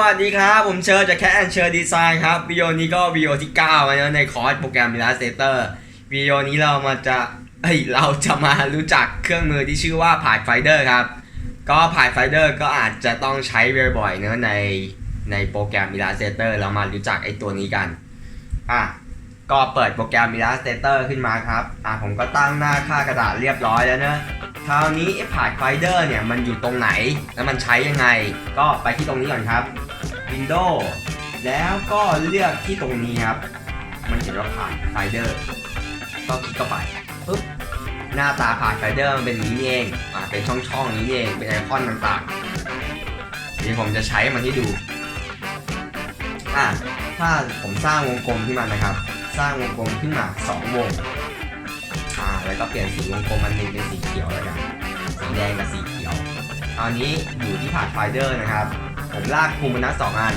วัสดีครับ ผมเชิญจากแคทแอนเชิญดีไซน์ครับวิดีโอนี้ก็วิดีโอที่9แล้วนะในคอร์สโปรแกรม Illustrator วิดีโอนี้เรามาจะเฮ้ยเราจะมารู้จักเครื่องมือที่ชื่อว่าพายไฟเดอร์ครับ ก็พายไฟเดอร์ก็อาจจะต้องใช้บ่อยๆเนอะในในโปรแกรม Illustrator เรามารู้จักไอ้ตัวนี้กันอะ ก็เปิดโปรแกรม Illustrator ขึ้นมาครับ อะผมก็ตั้งหน้าค่ากระดาษเรียบร้อยแล้วเนอะคราวนี้ไอ้ Pathfinder เนี่ยมันอยู่ตรงไหน แล้วมันใช้ยังไง ก็ไปที่ตรงนี้ก่อนครับ Windows แล้วก็เลือกที่ตรงนี้ครับ มันเขียนว่า Pathfinder ก็คลิกเข้าไปปุ๊บ หน้าตา Pathfinder มันเป็นนี้เอง อ่า เป็นช่องๆนี้นี่เอง เป็นไอคอนต่างๆเดี๋ยวผมจะใช้มันให้ดู อะถ้าผมสร้างวงกลมขึ้นมานะครับ สร้างวงกลมขึ้นมาสองวงอ่าแล้วก็เปลี่ยนสีวงกลมมันหนึ่งเป็นสีเขียวแล้วกันสีแดงกับสีเขียวตอนนี้อยู่ที่ผ่านไฟเดอร์นะครับ ผมลากคุมมันนัดสองอัน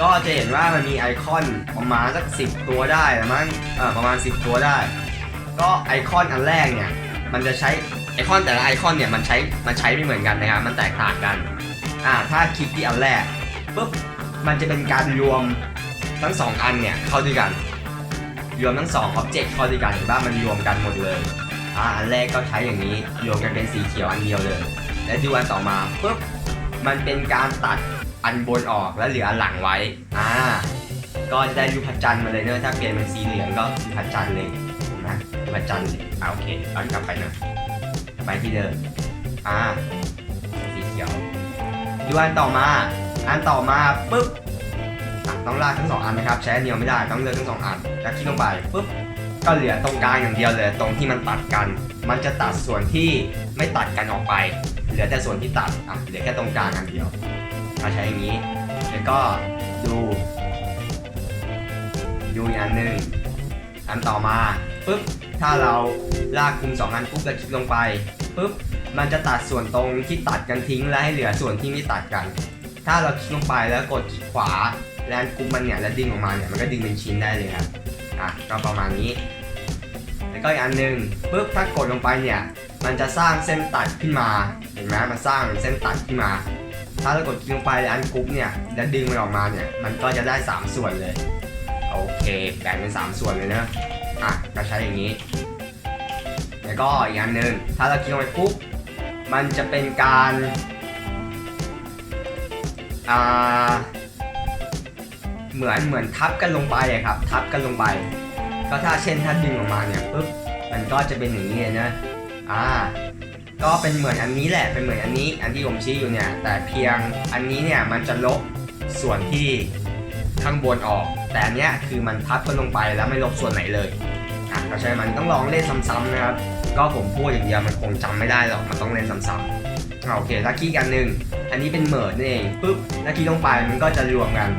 ก็จะเห็นว่ามันมีไอคอนประมาณสักสิบตัวได้ละมั้งเออประมาณ 10 ตัวได้ ก็ไอคอนอันแรกเนี่ย มันจะใช้ไอคอนแต่ละไอคอนเนี่ยมันใช้มันใช้ไม่เหมือนกันนะครับ มันแตกต่างกันอ่าถ้าคลิกที่อันแรกปุ๊บมันจะเป็นการรวมทั้งสองอันเนี่ยเข้าด้วยกัน รวมทั้งสองอ็อบเจกต์เข้าด้วยกันเห็นว่ามันรวมกันหมดเลยอ่าอันแรกก็ใช้อย่างนี้รวมกันเป็นสีเขียวอันเดียวเลย และดูอันต่อมาปุ๊บมันเป็นการตัดอันบนออกแล้วเหลืออันหลังไว้อ่าก็จะได้รูปพระจันทร์มาเลยเนอะถ้าเปลี่ยนเป็นสีเหลืองก็รูปพระจันทร์เลยนไหมรูปพระจันทร์อ่าโอเคเอากลับไปนะไปที่เดิมอ่าสีเขียวดูอันต่อมา อันต่อมาปุ๊บ ต้องลากทั้งสองอันนะครับใช้อันเดียวไม่ได้ต้องเลือกทั้งสองอันแล้วคลิกลงไปปุ๊บก็เหลือตรงกลางอย่างเดียวเลยตรงที่มันตัดกัน มันจะตัดส่วนที่ไม่ตัดกันออกไป เหลือแต่ส่วนที่ตัดอะเหลือแค่ตรงกลางอันเดียวมาใช้อย่างนี้แล้วก็ดูดูอีกอันหนึ่งอันต่อมาปุ๊บถ้าเราลากคุมสองอันปุ๊บแล้วคลิกลงไปปุ๊บมันจะตัดส่วนตรงที่ตัดกันทิ้งและให้เหลือส่วนที่ไม่ตัดกัน ถ้าเราคลิกลงไปแล้วกดคลิกขวา แลนกรุ๊ปมันเนี่ยแล้วดึงออกมาเนี่ยมันก็ดึงเป็นชิ้นได้เลยครับอะก็ประมาณนี้ แล้วก็อีกอันหนึ่งปุ๊บถ้ากดลงไปเนี่ยมันจะสร้างเส้นตัดขึ้นมา เห็นไหมมันสร้างเส้นตัดขึ้นมา ถ้าเรากดคลิกลงไปแล้วอันกรุ๊ปเนี่ยแล้วดึงมันออกมาเนี่ยมันก็จะได้ 3 ส่วนเลย โอเคแบ่งเป็น 3 ส่วนเลยเนะอะก็ใช้อย่างนี้ แล้วก็อีกอันหนึ่งถ้าเราคลิกลงไปปุ๊บมันจะเป็นการอ่า เหมือนเหมือนทับกันลงไปอะครับ ทับกันลงไป ก็ถ้าเช่นถ้าดึงออกมาเนี่ยปุ๊บมันก็จะเป็นอย่างนี้เลยนะอ่าก็เป็นเหมือนอันนี้แหละเป็นเหมือนอันนี้ อันที่ผมชี้อยู่เนี่ย แต่เพียงอันนี้เนี่ยมันจะลบส่วนที่ข้างบนออก แต่อันเนี้ยคือมันทับกันลงไปแล้วไม่ลบส่วนไหนเลยอะก็ใช่มันต้องลองเล่นซ้ำๆนะครับ ก็ผมพูดอย่างเดียวมันคงจำไม่ได้หรอกมันต้องเล่นซ้ำๆอ่าโอเคถ้าคลิกอันหนึ่งอันนี้เป็นเหมิร์ดนั่นเองปุ๊บถ้าคลิกลงไปมันก็จะรวมกัน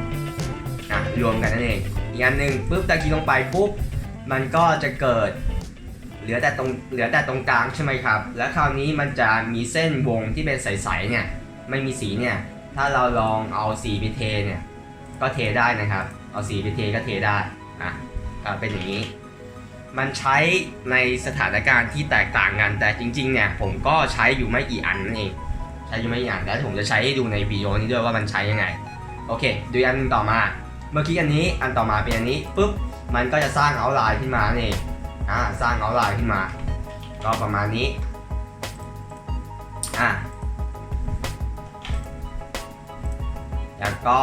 อะรวมกันนั่นเองอีกอันหนึ่งปุ๊บตะกี้ลงไปปุ๊บมันก็จะเกิดเหลือแต่ตรงเหลือแต่ตรงกลางใช่ไหมครับ แล้วคราวนี้มันจะมีเส้นวงที่เป็นใสๆเนี่ยไม่มีสีเนี่ยถ้าเราลองเอาสีไปเทเนี่ยก็เทได้นะครับ เอาสีไปเทก็เทได้อะก็เป็นอย่างนี้ มันใช้ในสถานการณ์ที่แตกต่างกันแต่จริงๆเนี่ยผมก็ใช้อยู่ไม่กี่อันนั่นเองใช้อยู่ไม่กี่อันแล้วผมจะใช้ให้ดูในวิดีโอนี้ด้วยว่ามันใช้ยังไงโอเค ดูอันต่อมา เมื่อกี้อันนี้อันต่อมาเป็นอันนี้ปุ๊บมันก็จะสร้างเอาไลน์ขึ้นมานี่นเองอ่าสร้างเอาไลน์ขึ้นมา ก็ประมาณนี้อ่าแล้วก็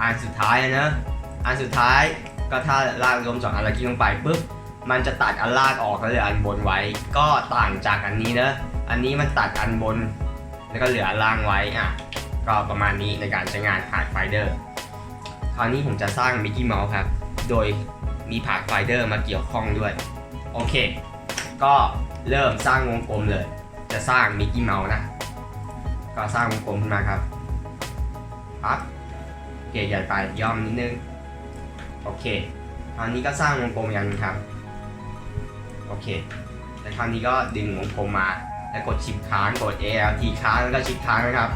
อันสุดท้ายนะอันสุดท้ายก็ถ้าลากรวมสองอันแล้วคลิกลงไปปุ๊บมันจะตัดอันลากออกแล้วเหลืออันบนไว้ ก็ต่างจากอันนี้นะอันนี้มันตัดอันบน แล้วก็เหลืออันล่างไว้อะก็ประมาณนี้ในการใช้งานผ่านไฟเดอร์ คราวนี้ผมจะสร้างมิกกี้เมาส์ครับ โดยมีผ่านไฟเดอร์มาเกี่ยวข้องด้วย โอเค ก็เริ่มสร้างวงกลมเลย จะสร้างมิกกี้เมาส์นะ ก็สร้างวงกลมขึ้นมาครับปั๊บโอเคใหญ่ไปย่อมนิดนึง โอเค คราวนี้ก็สร้างวงกลมอย่างนึงครับ โอเค แล้วคราวนี้ก็ดึงวงกลมมา แล้วกดชิปค้างกด ALT ค้างแล้วก็ชิปค้างนะครับ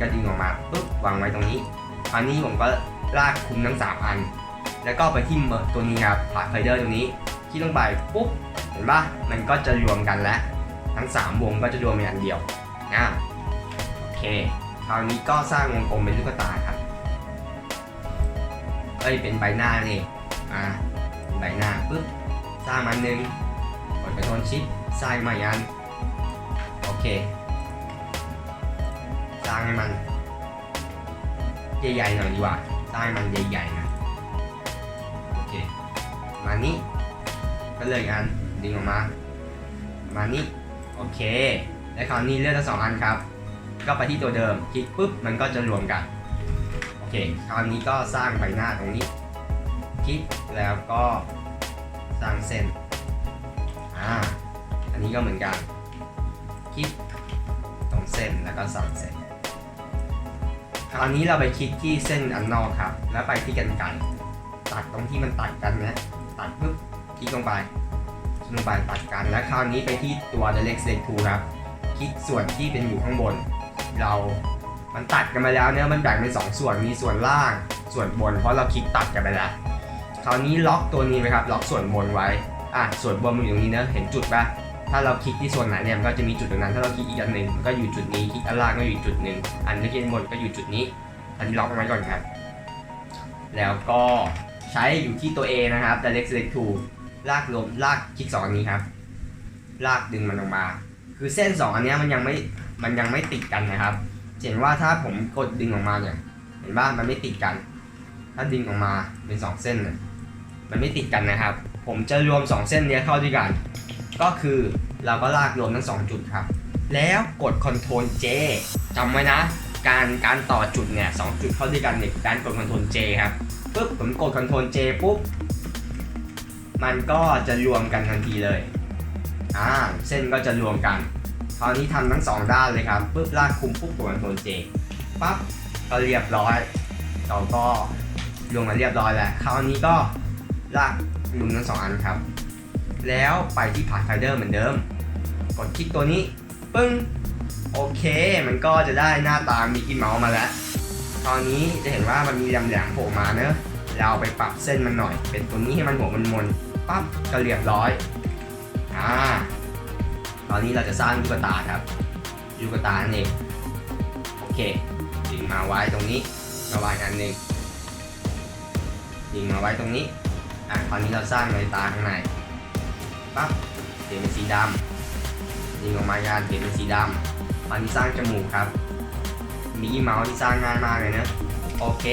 ก็ดึงออกมาปุ๊บวางไว้ตรงนี้ คราวนี้ผมก็ลากคุมทั้ง3อัน แล้วก็ไปที่มตัวนี้ครับผ่าไฟเดอร์ตัวนี้ที่ลงไปปุ๊บเห็นปะมันก็จะรวมกันแล้ว ทั้ง 3 วงก็จะรวมเป็นอันเดียวอ่าโอเคคราวนี้ก็สร้างวงกลมเป็นลูกตาครับเอ้ยเป็นใบหน้านี่อ่าใบหน้าปุ๊บสร้างมันหนึ่งกดกระโดนชิปสร้างมาอีกอันโอเคสร้างให้มัน ใหญ่ๆหน่อยดีกว่าสร้างให้มันใหญ่ๆนะโอเคมานี้ก็เลยอีกอันดึงออกมามานี้โอเค และคราวนี้เลือกทั้งสองอันครับ ก็ไปที่ตัวเดิมคลิกปุ๊บมันก็จะรวมกันโอเคคราวนี้ก็สร้างใบหน้าตรงนี้ คลิกแล้วก็สร้างเส้นอ่าอันนี้ก็เหมือนกันคลิกตรงเส้นแล้วก็สร้างเส้น คราวนี้เราไปคลิกที่เส้นอันนอกครับ แล้วไปที่กันไกรตัดตรงที่มันตัดกันนะ ตัดปุ๊บคลิกลงไปคลิกลงไปตัดกัน แล้วคราวนี้ไปที่ตัว direct select tool ครับ คลิกส่วนที่เป็นอยู่ข้างบน เรา มันตัดกันมาแล้วเนี่ยมันแบ่งเป็นสองส่วน มีส่วนล่าง ส่วนบน เพราะเราคลิกตัดกันไปแล้ว คราวนี้ล็อกตัวนี้ไหมครับ ล็อกส่วนบนไว้ อะ ส่วนบนมันอยู่ตรงนี้เนอะเห็นจุดปะ ถ้าเราคลิกที่ส่วนไหนเนี่ยมันก็จะมีจุดตรงนั้น ถ้าเราคลิกอีกอันหนึ่งมันก็อยู่จุดนี้ คลิกอันล่างก็อยู่จุดหนึ่ง อันที่คลิกบนก็อยู่จุดนี้ อันนี้ล็อกไว้ก่อนครับ แล้วก็ใช้อยู่ที่ตัว A นะครับ direct select tool ลากลมลากคลิกสองอันนี้ครับ ลากดึงมันออกมา คือเส้นสองอันนี้มันยังไม่มันยังไม่ติดกันนะครับ เห็นว่าถ้าผมกดดึงออกมาเนี่ย เห็นว่ามันไม่ติดกัน ถ้าดึงออกมาเป็นสองเส้นเนี่ยมันไม่ติดกันนะครับ ผมจะรวมสองเส้นนี้เข้าด้วยกัน ก็คือเราก็ลากรวมทั้งสองจุดครับ แล้วกด Ctrl J จำไว้นะ การการต่อจุดเนี่ยสองจุดเข้าด้วยกันเนี่ยการกด Ctrl J ครับปุ๊บผมกด Ctrl J ปุ๊บ มันก็จะรวมกันทันทีเลยอ่าเส้นก็จะรวมกันคราวนี้ทำทั้งสองด้านเลยครับปุ๊บลากคุมปุ๊บกด Ctrl J ปั๊บก็เรียบร้อย เราก็รวมกันเรียบร้อยแล้วคราวนี้ก็ลากลุมทั้งสองอันครับ แล้วไปที่พา t ไฟเดอร์เหมือนเดิม กดคลิกตัวนี้ ปึ้ง โอเค มันก็จะได้หน้าตามิกกี้เมาส์มาแล้ว ตอนนี้จะเห็นว่ามันมีแหลมๆโผล่มาเนอะเราไปปรับเส้นมันหน่อย เป็นตัวนี้ให้มันหัวมันมนปั๊บก็เรียบร้อย อ่า ตอนนี้เราจะสร้างลูกตาครับลูกตาเนั่นเองโอเคดึงมาไว้ตรงนี้มาไว้อันหนึ่งดึงมาไว้ตรงนี้ อะคราวนี้เราสร้างในตาข้างใน ปั๊บเปลี่ยนเป็นสีดำดึงออกมายานเปลี่ยนเป็นสีดำคราวนี้สร้างจมูกครับมีเมาส์ที่สร้างง่ายมากเลยนะโอเค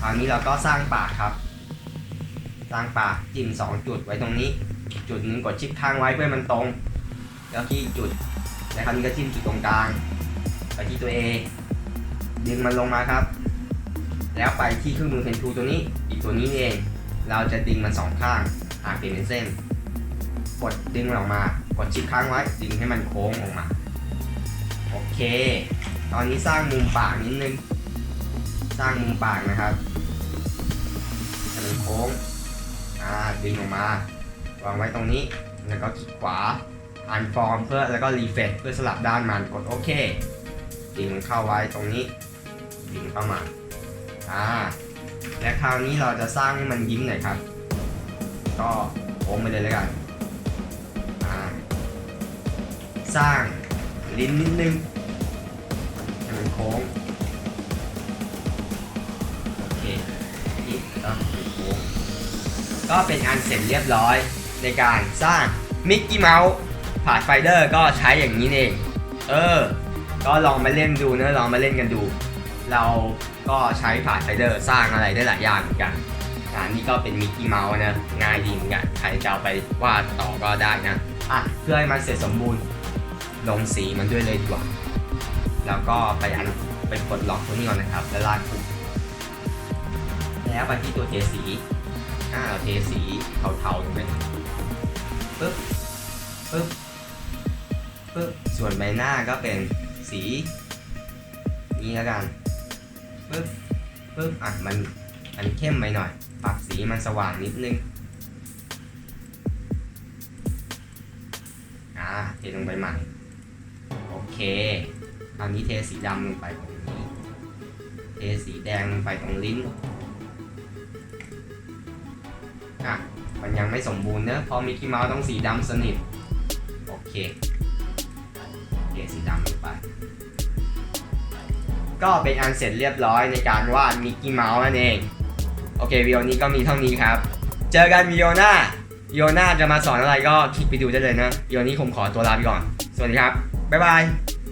คราวนี้เราก็สร้างปากครับ สร้างปากจิ้มสองจุดไว้ตรงนี้ จุดหนึงกดชิปค้างไว้เพื่อมันตรง แล้วที่จุดแล้วคราวนี้ก็จิ้มจุดตรงกลางไปที่ตัว A ดึงมันลงมาครับ แล้วไปที่เครื่องมือเพนทูตัวนี้ อีกตัวนี้เอง เราจะดึงมันสองข้างหากเปลี่ยนเป็นเส้น กดดึงมันออกมา กดชิปค้างไว้ดึงให้มันโค้งออกมา โอเค ตอนนี้สร้างมุมปากนิดนึง สร้างมุมปากนะครับให้มันโค้ง อ่า ดึงออกมา วางไว้ตรงนี้ แล้วก็คลิกขวาอันฟอร์มเพื่อแล้วก็รีเฟซเพื่อสลับด้านมันกดโอเค ดึงมันเข้าไว้ตรงนี้ ดึงเข้ามา อ่า และคราวนี้เราจะสร้างให้มันยิ้มหน่อยครับ ก็โค้งไปเลยแล้วกัน สร้างลิ้นนิดนึงให้มันโค้งโอเคอีกแล้วก็โค้งก็เป็นอันเสร็จเรียบร้อยในการสร้างมิกกี้เมาส์ผ่าไฟเดอร์ก็ใช้อย่างนี้เอง เออ ก็ลองมาเล่นดูนะลองมาเล่นกันดู เราก็ใช้ผ่าไฟเดอร์สร้างอะไรได้หลายอย่างเหมือนกันอันนี้ก็เป็นมิกกี้เมาส์นะง่ายดีเหมือนกันใครจะเอาไปวาดต่อก็ได้นะอะเพื่อให้มันเสร็จสมบูรณ์ ลงสีมันด้วยเลยดีกว่า แล้วก็ไปอันไปกดล็อกตัวนี้ก่อนนะครับ แล้วลากคุมแล้วไปที่ตัวเทสีอ่าเราเทสีเทาๆตรงนี้ปึ๊บปึ๊บปึ๊บส่วนใบหน้าก็เป็นสีนี้แล้วกันปึ๊บปึ๊บอะมันมันเข้มไปหน่อย ปรับสีมันสว่างนิดนึง อ่าเทลงไปใหม่ คราวนี้เทสีดำลงไปตรงนี้ เทสีแดงลงไปตรงลิ้นอะมันยังไม่สมบูรณ์เนอะเพราะมิกกี้เมาส์ต้องสีดำสนิท โอเคเทสีดำลงไป ก็เป็นอันเสร็จเรียบร้อยในการวาดมิกกี้เมาส์นั่นเอง โอเควิดีโอนี้ก็มีเท่านี้ครับ เจอกันวิดีโอหน้าวิดีโอหน้าจะมาสอนอะไรก็คลิกไปดูได้เลยนะวิดีโอนี้ผมขอตัวลาไปก่อน สวัสดีครับ บ๊ายบาย